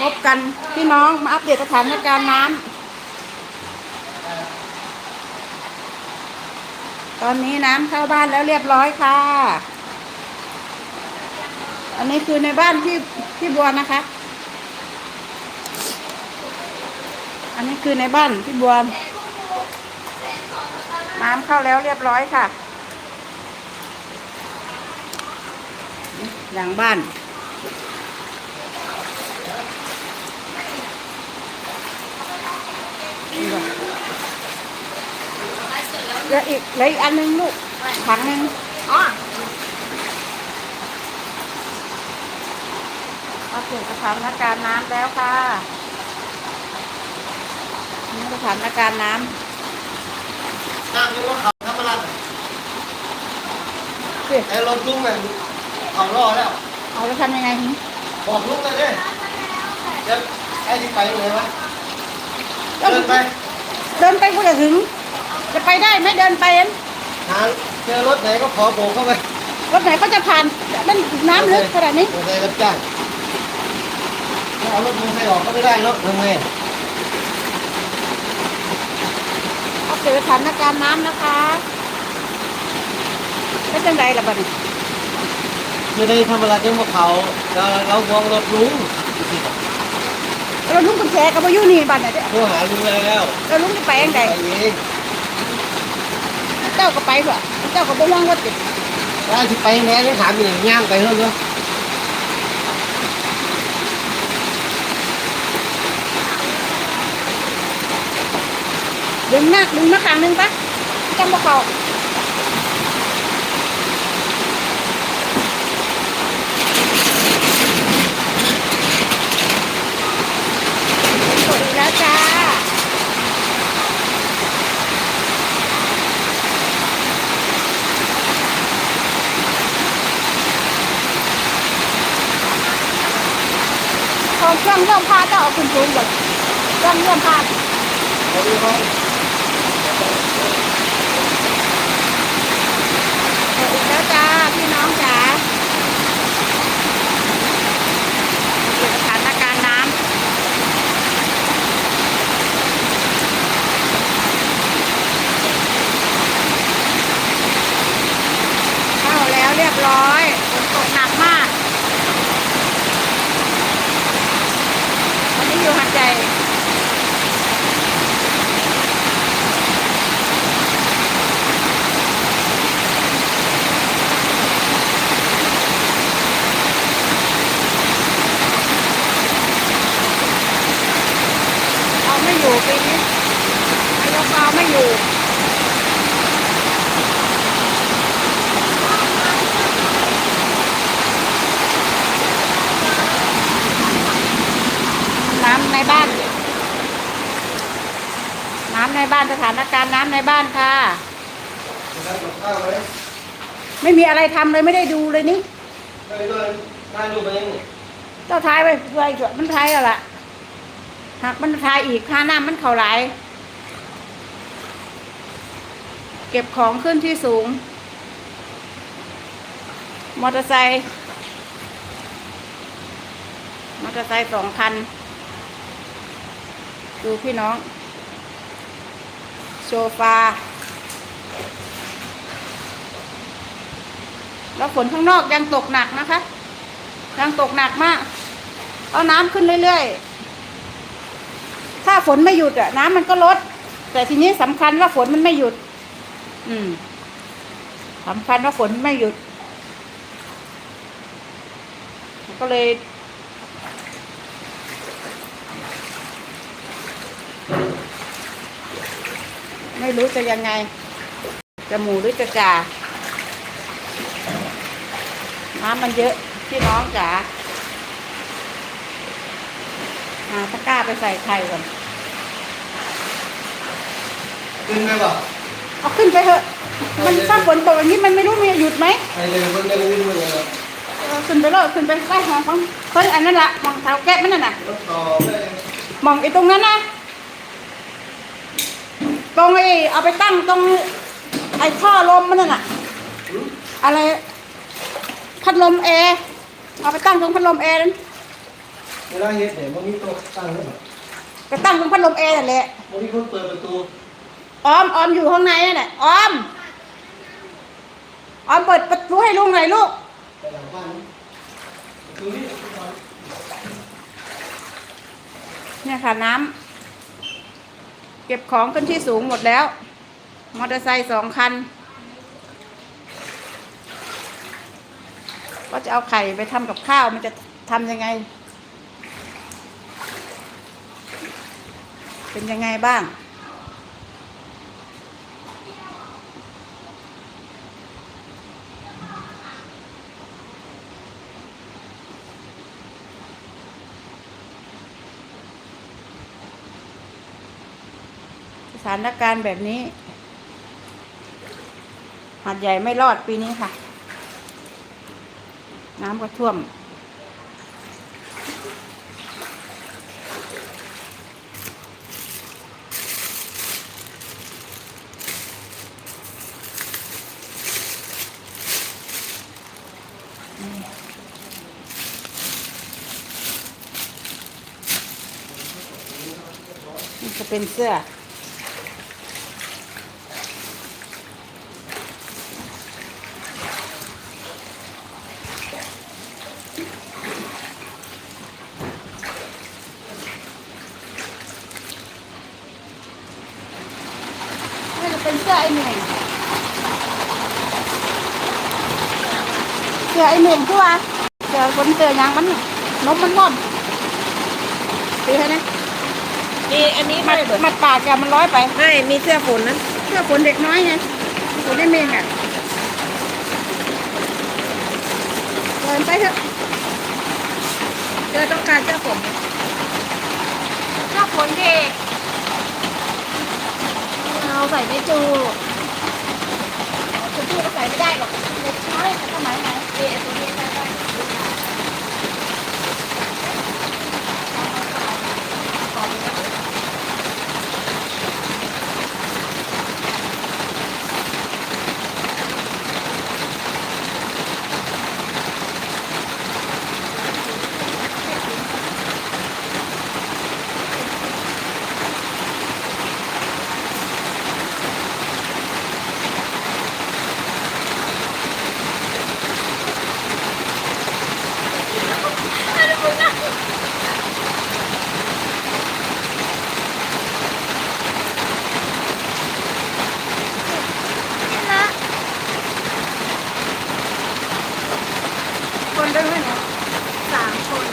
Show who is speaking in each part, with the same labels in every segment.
Speaker 1: พบกันพี่น้องมาอัปเดตสถานการณ์น้ำตอนนี้น้ำเข้าบ้านแล้วเรียบร้อยค่ะ อันนี้คือในบ้านที่ที่บัวนะคะ อันนี้คือในบ้านที่บัวน้ำเข้าแล้วเรียบร้อยค่ะหลังบ้าน เหลืออีกเหลืออีกอันหนึงลูกถังหนึง
Speaker 2: อ๋อ
Speaker 1: อัปเดตสถานการณ์น้ำแล้วค่ะนี่สถานการณ์น้
Speaker 3: น้ำยังว่าเขาทำอะไรำ
Speaker 1: สิ
Speaker 3: ไอ้รถลุงเนี่ยเขารอแล้ว
Speaker 1: เอาแล้วทำยังไงหึ
Speaker 3: บอกลุงเลยดิเดี๋ยวไอ้ที่ไปเลยวะ
Speaker 1: เดิ
Speaker 3: นไป
Speaker 1: เดินไปกูจะถึง จะไปได้ไหมเดินไปเอง
Speaker 3: หาเจอรถไหนก็ขอโบกเข้าไป
Speaker 1: รถไหนก็จะผ่านมันน้ำลึกขนาดนี้
Speaker 3: มอเตอร์ไซค์รับจ้างถ้าเอารถมอเตอร์ไซค์ออกก็ไม่ได้เนาะทำไง
Speaker 1: อัปเดตสถานการณ์น้ำนะคะเป็นจังไรละบัดนี้
Speaker 3: ไม่ได้ทำอะไรจังว่าเขาเราเรามองรถลุง
Speaker 1: เราลุงกุญแจกับมาอยู่นี่บัดเนี่ย
Speaker 3: โทรหาลุงแล้ว
Speaker 1: เราลุงจะไปยังไง
Speaker 3: ไปเอง
Speaker 1: เจ้าก็ไปเถอะเจ้าก็บ่ว่างรถติด
Speaker 3: ถ้าที่ไปแน่ได้ถามอย่างย่างไปเถอะเนาะ
Speaker 1: ดึงหน้าดึงมาข้างหนึงปะจังบ่เข้าสวัสดีแล้วจ้า พอเครื่องเรื่องพาจะเอาขึ้นสูงก่อนเครื่องเรื่องพา
Speaker 3: เขาดูเขา
Speaker 1: สวัสดีแล้วจ้าพี่น้องจ๋าเกี่ยวกับสถานการณ์น้ำเข้าแล้วเรียบร้อยฝนตกหนักมาก วันนี้อยู่หัดใจ เอาไม่อยู่ปีนี้นายกเอาไม่อยู่ น้ำในบ้าน น้ำในบ้านสถานการณ์น้ำใน บ้านค่ะ
Speaker 3: ได้กับข้าวไหม
Speaker 1: ไม่มีอะไรทำเลยไม่ได้ดูเลยนี่
Speaker 3: ได้ด้วยได้รูปไปยังไง
Speaker 1: เจ้าทายไปเพื่อไอ้เถอะมันทายแล้วล่ะหากมันทายอีกค่าน้ำมันเข่าหลาย เก็บของขึ้นที่สูง มอเตอร์ไซค์มอเตอร์ไซค์สองคัน ดูพี่น้อง โซฟา แล้วฝนข้างนอกยังตกหนักนะคะ ยังตกหนักมาก เอาน้ำขึ้นเรื่อยๆ ถ้าฝนไม่หยุดอะน้ำมันก็ลด แต่ทีนี้สำคัญว่าฝนมันไม่หยุด อืมสำคัญว่าฝนไม่หยุด ก็เลย ไม่รู้จะยังไง จะหมูหรือจะจ่าน้ำมันเยอะพี่น้องจ๋าหาตะกร้าไปใส่ไข่ก่อน
Speaker 3: ขึ้นไหมบ่
Speaker 1: เอาขึ้นไปเถอะ มันถ้าฝนตกอย่างนี้มันไม่รู้มีหยุดไหม
Speaker 3: ไปเลยมันได้วิ่งมาเลย
Speaker 1: เออขึ้นไปเลยขึ้นไปใต้ห้องของเฮ้ยอันนั้นละมองเท้าแก๊สมันน่ะนะ
Speaker 3: รถต่อไป
Speaker 1: มองไอ้ตรงนั้นนะ ตรงไอ้เอาไปตั้งตรงไอ้ท่อลมมันน่ะนะอะไร พัดลมแอร์เอาไปตั้งตรงพัดลมแอร์นั้น
Speaker 3: เวลาเฮ็ดเนี่ยมันมีโต๊ะตั้งไว้แบบ
Speaker 1: ก็ตั้งเป็นพัดลมแอร์นั่นแหละ
Speaker 3: มันมีคนเปิดประตู
Speaker 1: ออมออมอยู่ข้างในนั่นแหละออมออมเปิดประตูให้ลุงหน่อยลูก
Speaker 3: ไปหลังบ้านนะประตูนี้
Speaker 1: เนี่ยค่ะน้ำ เก็บของขึ้นที่สูงหมดแล้ว มอเตอร์ไซค์สองคัน ก็จะเอาไข่ไปทำกับข้าวมันจะทำยังไง เป็นยังไงบ้างานการณ์แบบนี้หาดใหญ่ไม่รอดปีนี้ค่ะ น้ำก็ท่วม นี่จะเป็นเสื้อ นี่จะเป็นเสื้อไอหนึ่งเสื้อไอหนึ่งคือว่าเสื้อคนเสื้อยางมันน มมันม่อมตีให้นะ
Speaker 2: มีอันนี้
Speaker 1: มั
Speaker 2: ไม่
Speaker 1: ด
Speaker 2: เบิด
Speaker 1: มัดปากแกมันร้อยไป
Speaker 2: ไม่มีเสื้อฝนนั้น
Speaker 1: เสื้อฝนเด็กน้อยไงฝนได้เมงอะเดินไปเถอะ
Speaker 2: เธอต้องการเสื้อฝนไหม
Speaker 1: เสื้อฝนเด็ก
Speaker 2: เราใส่ไม่จู
Speaker 1: คุณพี่ก็ใส่ไม่ได้หรอกเด็กน้อยสมัยไหน
Speaker 2: เอ๊ะตัวนี้ได้ได้
Speaker 1: คนเดินไหมเนี่ย
Speaker 2: สามคน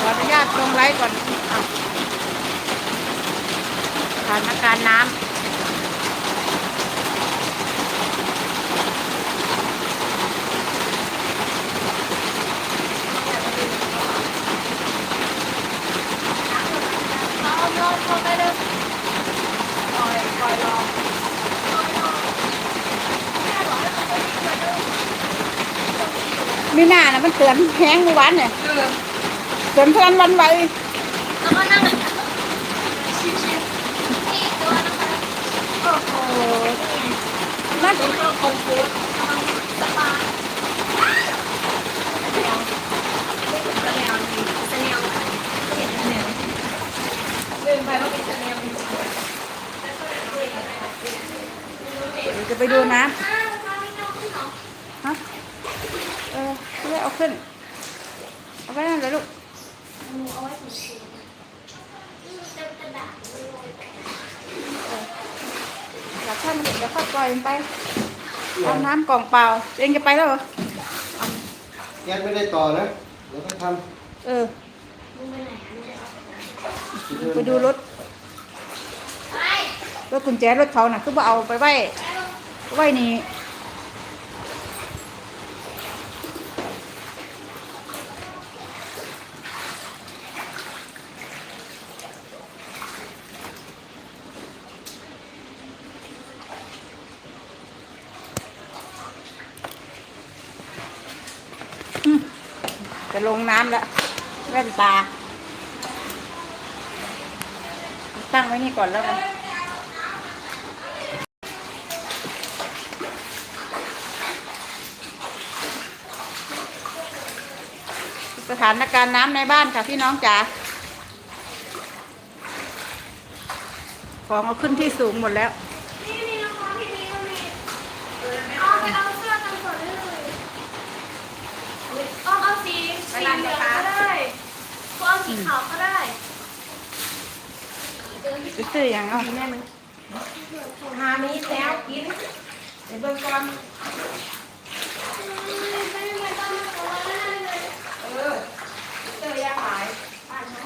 Speaker 1: ขออนุญาตลงไลฟ์ก่อนอะสถานการณ์น้ำ
Speaker 2: เอาโยนลงไปเลยปล่อยปล่อยรอ
Speaker 1: มีหน้านะมันเตือนแห้งเมื่อวานเนี่ย
Speaker 2: เออ
Speaker 1: เตือนพลันวันไหว
Speaker 2: แล้วก็นั่งชิวๆนี่ตัวนะคะโอ้โห
Speaker 1: นั่น
Speaker 2: เป็นเครื่องคอมพิวเตอร์สบายแนวแนวนี้แนวเห็นแนวลืมไปว่าเป็นแนว
Speaker 1: เดี๋ยวจะไปดูน้ำฮะเออ ไม่ได้เอาขึ้น เอาไว้นั่นเลยลูกอยากท่านมันเดี๋ยวค่อยปล่อยมันไปเอาน้ำกล่องเปล่าเองจะไปแล้วเหรอ
Speaker 3: แก๊สไม่ได้ต่อนะเดี๋ยวต้องท
Speaker 1: เออำไปดูรถรถกุญแจรถเขาน่ะคือว่าเอาไปไว้ไว้นี่ ลงน้ำแล้วแว่นตา ตั้งไว้นี่ก่อนแล้วกันสถานการณ์น้ำในบ้านค่ะพี่น้องจ๋าของเอาขึ้นที่สูงหมดแล้ว
Speaker 2: สีสีเหลืองก็ได้เอาสีขาวก็ได้
Speaker 1: ไปซื้ออย่างเอา
Speaker 2: แม่มึงหานี้แล้วกินเดี๋ยวเบิ่งก่อนเออเจอยาหายอ่านไหม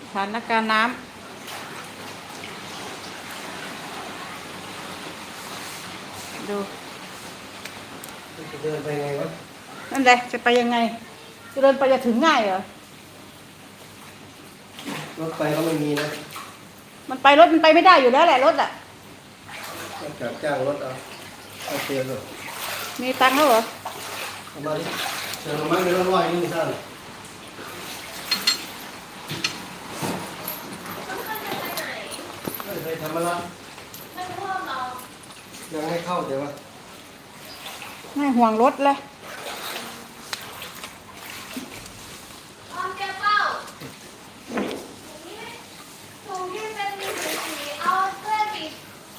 Speaker 1: สถานการณ์น้ำ
Speaker 3: จะเดินไปไงวะ
Speaker 1: นั่นแหละจะไปยังไง จะเดินไปจะถึงง่ายเหรอ
Speaker 3: รถไปก็ไม่มีนะ
Speaker 1: มันไปรถมันไปไม่ได้อยู่แล้วแหละรถอะ
Speaker 3: ต้องจับจ้างรถเอาเอาเตียนเลย
Speaker 1: มีตังค์แล้วเหรอ
Speaker 3: เอามาดิเชิญมาไม่ร้อยร้อยนี่ท่านเฮ้ยไปทำมาละ
Speaker 2: ไม่พวกเรา
Speaker 3: ยังให้เข้าเดี๋ยววะ
Speaker 1: ไม่ห่วงรถเลย
Speaker 2: ออมแก้วเป้าถุงที่เป็นสีสีเอาเสื้อสี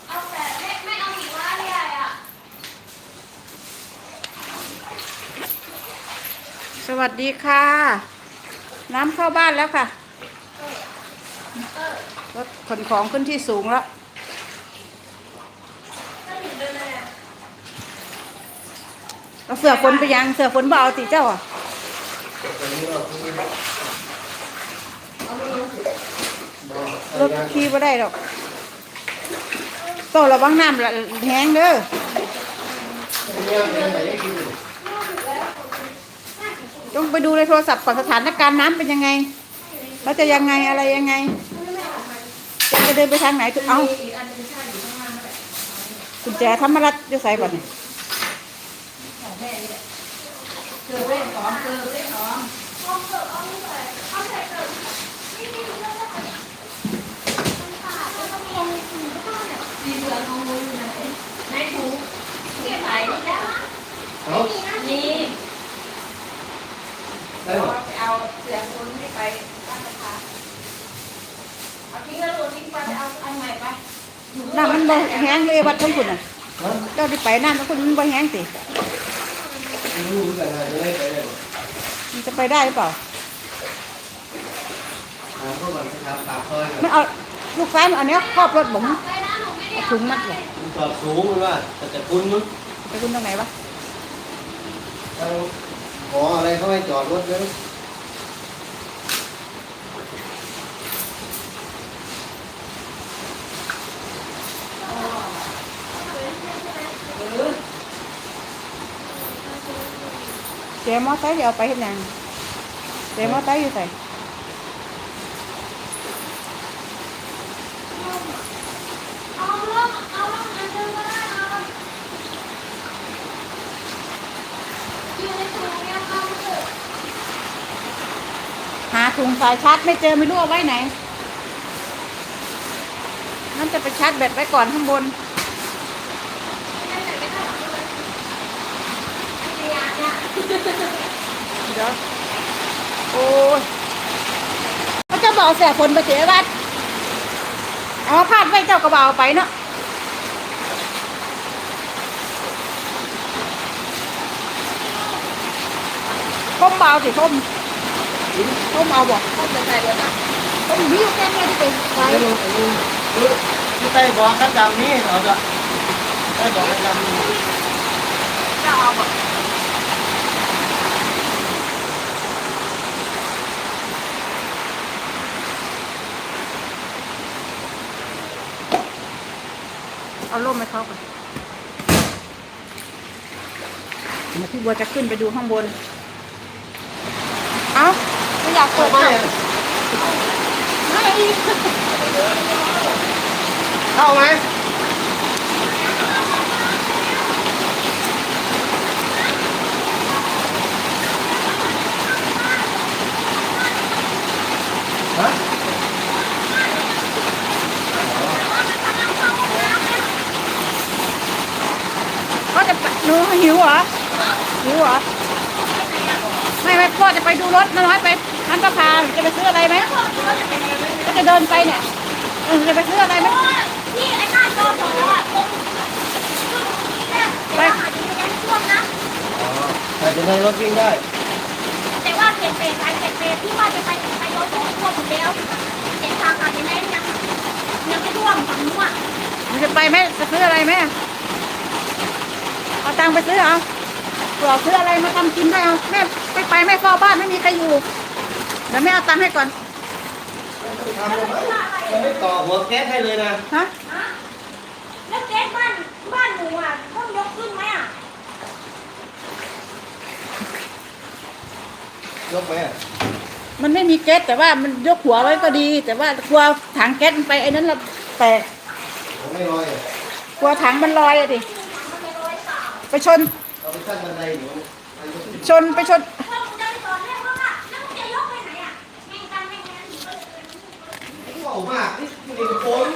Speaker 2: เอาแต่ไม่ไม่เอาสีว่าใหญ่อะ
Speaker 1: สวัสดีค่ะ น้ำเข้าบ้านแล้วค่ะรถขนของขึ้นที่สูงแล้ว
Speaker 2: ถ้าถึงเดินเลยอะ
Speaker 1: เอาเสือฝนไปยังเสือฝนบ่เอาติเจ้าอะ
Speaker 3: ตอนนี้เราคุยบอก
Speaker 1: รถขี่บ่ได้หรอกโตระวังน้ำละแห้งเด้อต้องไปดูในโทรศัพท์ก่อนสถานการณ์น้ำเป็นยังไงแล้วจะยังไงอะไรยังไงจะเดินไปทางไหนถูกเอากุญแจธรรมรัตน์จะใส่บัตรนี่
Speaker 2: เอาเถอะเอาใส่เอาใส่เถอะนี่นี่เรื่องอะไรมันขาดแล้วก็มีอะไรสีข้างเนี่ย
Speaker 4: สีเหลืองของหนูอยู่ไหนในถุง
Speaker 2: เก็บไว้แล้วนะ
Speaker 3: เอา
Speaker 4: นี่
Speaker 3: ได้หรอ
Speaker 4: ไปเอาเสียงคนให้ไปบ้านนะคะเอาทิ้งแล้วโดนทิ้งไปไปเอาอันใหม่ไป
Speaker 1: น้ำมันบ่แห้งเลยวัดทั้งคุณอะ
Speaker 3: ฮะ
Speaker 1: เจ้าที่ไปน้ำทั้งคุณมันบ่แห้งสิ
Speaker 3: ไม่รู้เหมือนกันนะจะได้ไปได้หรอ
Speaker 1: มันจะไปได้หรือเปล่า
Speaker 3: ถามเขาก่อนไปถามปากซอยก่อน
Speaker 1: มันเอาลูกซ้ายมันเอาเนี้ยครอบรถผม
Speaker 2: ไปนะหนูไม่ได้
Speaker 1: เอาถุงมัดเลย
Speaker 3: มันจอดสูงมันว่าแต่จะคุ้นมั้ง
Speaker 1: ไปคุณตรงไหนวะ
Speaker 3: ทางขออะไรเขาให้จอดรถเลย
Speaker 1: จ๊มอไซค์เดี๋ยวเอาไปเห็นยังเจ๊มอไซค์อยู่ใส่
Speaker 2: เอาล่องเอาล่องอันเดิมก็ได้เอาอยู่ในถุงเนี่ยเอาเถอะ
Speaker 1: หาถุงสายชาร์จไม่เจอไม่รู้เอาไว้ไหนนั่นจะไปชาร์จแบตไว้ก่อนข้างบน
Speaker 2: ไม่ได้ไม่ได้ไม่ได้เนี่ย
Speaker 1: เดี๋ยวโอ้ยเขาจะบอกเสียผลไปเสียวัดเอามาพาดไว้เจ้ากระเบาไปเนาะต้มเบาสิต้มต้มเอาบ่
Speaker 4: เขาจะใส่เดี๋ยวนะ
Speaker 1: ต้มมีอยู่แค่นี้ที่เป็นไฟ
Speaker 3: ไม่รู้ไม่รู้ที่ใต้บอกข้างดำนี่เอาจะใต้บอกข้างดำนี่
Speaker 4: จะเอาแบ
Speaker 1: เอาล่มไปเขากันมาพี่บัวจะขึ้นไปดูข้างบน เอ้าไม่อยากเปิด
Speaker 3: ไม่
Speaker 1: เลยไม่
Speaker 3: เข้าไหมฮะ
Speaker 1: หนูหิวเหรอหิวเหรอไม่ไม่พ่อจะไปดูรถน้อยไปทันตะพานจะไปซื้ออะไรไหมก็จะเดินไปเนี่ยเออจะไปซื้ออะไรไหม
Speaker 2: ที่ไอ้หน้าจอสองอะตรงเนี่ยเดี๋ยวอาจจะไม่ได้ช่วงนะ
Speaker 3: อ๋อแต่จะในรถวิ่งได้
Speaker 2: แต่ว่าเขตเปรตไปเขตเปรตที่ว่าจะไปไปโยโสท่วมหมดแล้วเขตทางอาจจะไม่ยังยังไม่ท่วมฝั่งนู้นอะ
Speaker 1: หนูจะไปไหมจะซื้ออะไรไหมเอา ตังค์ไปซื้อเอาเผื่อซื้ออะไรมาทำกินได้เอาแม่ไปไปแม่เฝ้าบ้านไม่มีใครอยู่เดี๋ยวแม่เอาตังค์ให้ก่อน
Speaker 3: ทำเลยไหมมันไม่ต่อหัวแก๊สให้เลยนะ
Speaker 1: ฮะ
Speaker 2: ฮะแล้วเก๊บ้านบ้านหนูอะต้องยกขึ้นไหมอะ
Speaker 3: ยกไหมอะ
Speaker 1: มันไม่มีแก๊สแต่ว่ามันยกหัวไว้ก็ดี แต่ว่ากลัวถังแก๊สมันไปไอ้นั้นละแตก
Speaker 3: ผมไม่ลอยอะ
Speaker 1: กลัวถังมันลอยอะดิ ไปชน
Speaker 3: เอาไปตั้งบันไดหนูไปยกขึ้น
Speaker 1: ชนไปชน
Speaker 2: ถ้ามึงจะไปสอนแม่ว่าแล้วมึงจะยกไปไหนอะแม่งกันแม่งงั้น
Speaker 3: เบามากนี่นี่ฝน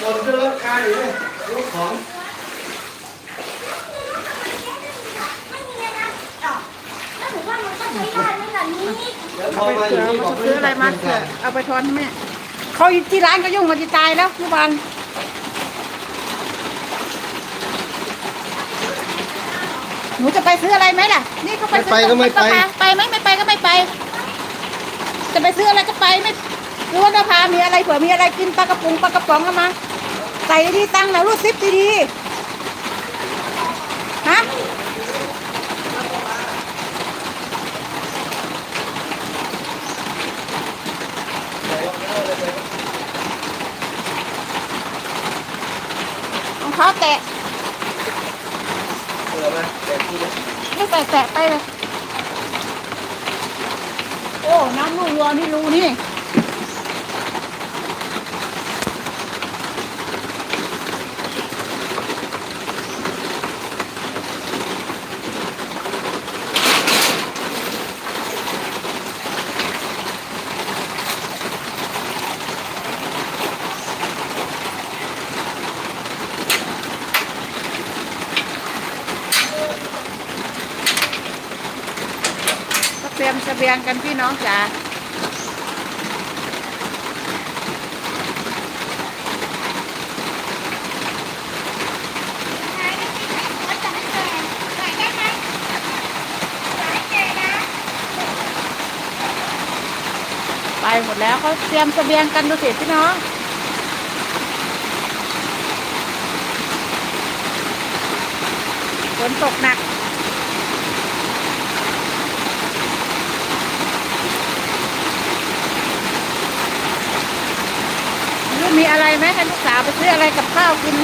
Speaker 3: ฝนขึ้นรถคาอยู่เลยยกของ
Speaker 2: ไม่มีเลยนะอ๋อแล้วหนูว่ามันก็ใช้ได้ไม่ล่ะนี้
Speaker 3: เดี๋ยวพอ
Speaker 1: เอาไป
Speaker 3: มาอ
Speaker 1: เผื่
Speaker 3: ยู่
Speaker 1: อ
Speaker 3: นี่บ
Speaker 1: เขา
Speaker 3: อก
Speaker 1: จะซื้ออะไรมาเผื่อเอาไปทอนให้แม่เขาที่ร้านก็ยุ่งมาจะตายแล้วเมื่อวาน หนูจะไปซื้ออะไรไหมล่ะ นี่เขาไป
Speaker 3: ไม่
Speaker 1: ซื้
Speaker 3: ไปก็ไม่ไป
Speaker 1: ไปไหมไม่ไปก็ไม่ไป จะไปซื้ออะไรก็ไปไม่รู้ว่าจะพามีอะไรเผื่อมีอะไรกินปลากระปุงปลากระป๋องก็มา ใส่ดีๆตังค์แล้วรูดซิปดีๆฮะ รองเท้าแตะ
Speaker 3: เผื่อมาแต่ที่นี่
Speaker 1: ไม่แตะแตะไปเลย โอ้ น้ำรูรัวนี่รูนี่ ก็ เตรียมเสบียงกันพี่น้องจ๋า
Speaker 2: ได้ไหมอย่าให้แก่นะ
Speaker 1: ไปหมดแล้วเขาเตรียมเสบียงกันดูสิพี่น้องฝนตกหนัก หรือ มีอะไรไหมให้ลูกสาวไปซื้ออะไรกับข้าวกิน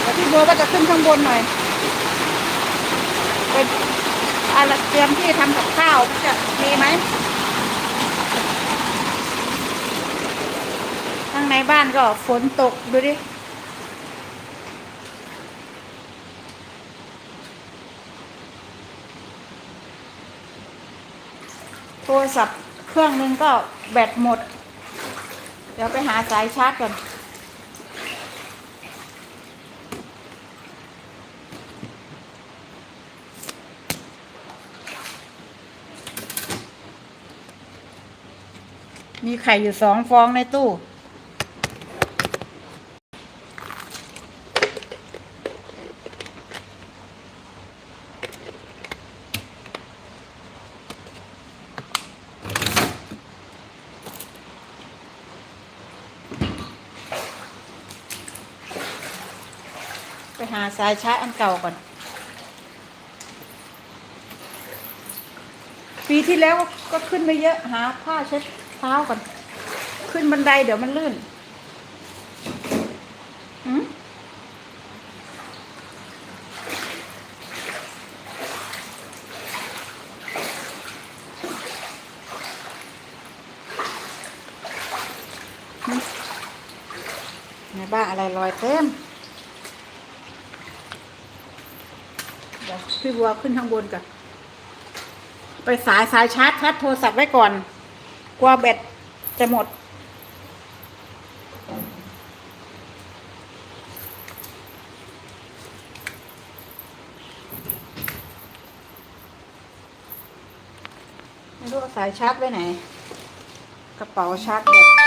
Speaker 1: เดี๋ยวพี่โบก็จะขึ้นข้างบนหน่อยเป็นอะไรเตรียมที่ทำกับข้าวจะมีไหมข้างในบ้านก็ฝนตกดูดิโทรศัพท์เครื่องหนึงก็แบตหมด ดี๋ยวไปหาสายชาร์จก่อนมีไข่อยู่สองฟองในตู้ ไปหาสายชาร์จอันเก่าก่อน ปีที่แล้วก็ขึ้นไม่เยอะหาผ้าเช็ดเท้าก่อน ขึ้นบันไดเดี๋ยวมันลื่น วัวขึ้นข้างบนก่อนไปสายสายชาร์จชาร์จโทรศัพท์ไว้ก่อน กลัวแบตจะหมด ไม่รู้สายชาร์จไว้ไหน กระเป๋าชาร์จแบต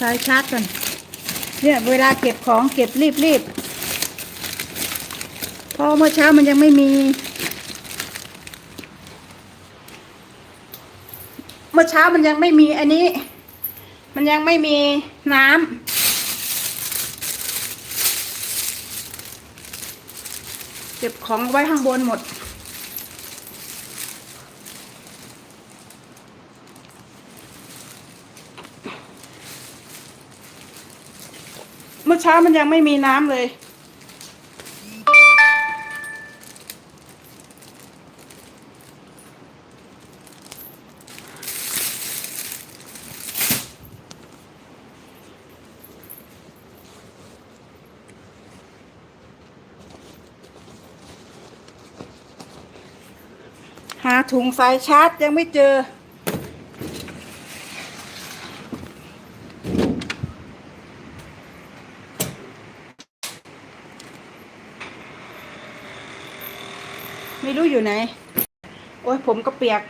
Speaker 1: สายชาร์จกันเนี่ยเวลาเก็บของเก็บรีบรีบเพราะเมื่อเช้ามันยังไม่มี เมื่อเช้ามันยังไม่มีอันนี้ มันยังไม่มีน้ำเก็บของไว้ข้างบนหมด เมื่อเช้ามันยังไม่มีน้ำเลยหาถุงสายชาร์จยังไม่เจอ อยู่ไหน โอ้ยผมก็เปียก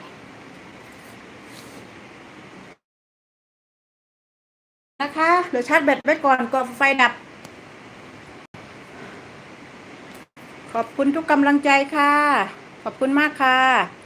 Speaker 1: นะคะเดี๋ยวชาร์จแบตไว้ก่อนก่อนไฟดับ ขอบคุณทุกกำลังใจค่ะ ขอบคุณมากค่ะ